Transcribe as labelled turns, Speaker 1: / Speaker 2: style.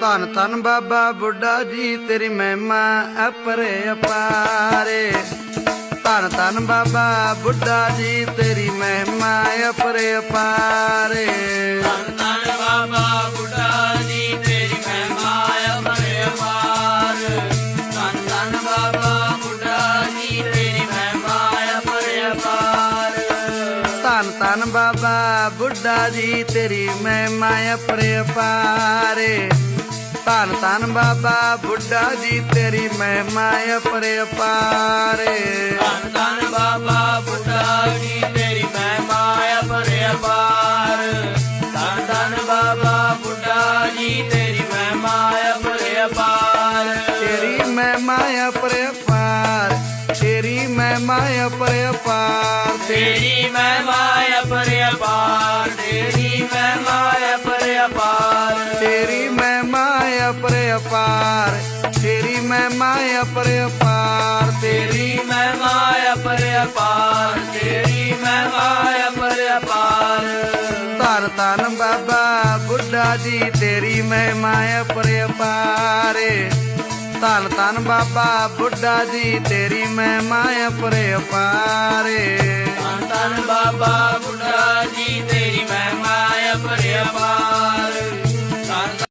Speaker 1: ਧੰਨ ਧੰਨ ਬਾਬਾ ਬੁੱਢਾ ਜੀ ਤੇਰੀ ਮਹਿਮਾ ਅਪਰੇ ਅਪਾਰੇ। ਧੰਨ ਧੰਨ ਬਾਬਾ ਬੁੱਢਾ ਜੀ ਤੇਰੀ ਮਹਿਮਾ ਅਪਰੇ ਅਪਾਰੇ।
Speaker 2: ਧੰਨ ਧੰਨ ਬਾਬਾ ਬੁੱਢਾ ਜੀ ਤੇਰੀ ਮਹਿਮਾ ਅਪਰੇ ਅਪਾਰ। ਧੰਨ ਧੰਨ ਬਾਬਾ ਬੁੱਢਾ ਜੀ ਤੇਰੀ ਮਹਿਮਾ ਅਪਰੇ ਅਪਾਰ।
Speaker 1: ਧੰਨ ਧੰਨ ਬਾਬਾ ਬੁੱਢਾ ਜੀ ਤੇਰੀ ਮਹਿਮਾ ਅਪਰੇ ਅਪਾਰੇ। ਧੰਨ ਧੰਨ ਬਾਬਾ ਬੁੱਢਾ ਜੀ ਤੇਰੀ ਮਹਿਮਾ ਅਪਰੇ ਅਪਾਰੇ।
Speaker 2: ਧੰਨ ਧੰਨ ਬਾਬਾ ਬੁੱਢਾ ਜੀ ਤੇਰੀ ਮਹਿਮਾ ਅਪਰੇ ਅਪਾਰ। ਧੰਨ ਧੰਨ ਬਾਬਾ ਬੁੱਢਾ ਜੀ ਤੇਰੀ ਮਹਿਮਾ ਅਪਰੇ ਅਪਾਰ।
Speaker 1: ਤੇਰੀ ਮਹਿਮਾ ਅਪਰੇ ਅਪਾਰ ਤੇਰੀ ਮਹਿਮਾ ਅਪਰੇ ਅਪਾਰ।
Speaker 2: ਤੇਰੀ ਮਹਿਮਾ ਅਪਰੇ ਅਪਾਰ ਤੇਰੀ ਮਹਿਮਾ ਅਪਰੇ ਅਪਾਰ,
Speaker 1: ਤੇਰੀ
Speaker 2: ਤੇਰੀ ਮਹਿਮਾ ਅਪਰੇ ਅਪਾਰ, ਤੇਰੀ ਮਹਿਮਾ ਅਪਰੇ ਅਪਾਰ।
Speaker 1: ਧੰਨ ਧੰਨ ਬਾਬਾ ਬੁੱਢਾ ਜੀ, ਤੇਰੀ ਮਹਿਮਾ ਅਪਰੇ ਅਪਾਰੇ। ਧੰਨ ਧੰਨ ਬਾਬਾ ਬੁੱਢਾ ਜੀ, ਤੇਰੀ ਮਹਿਮਾ ਅਪਰੇ ਅਪਾਰੇ।
Speaker 2: ਧੰਨ ਧੰਨ ਬਾਬਾ ਬੁੱਢਾ ਜੀ, ਤੇਰੀ ਮਹਿਮਾ ਅਪਰੇ ਅਪਾਰ।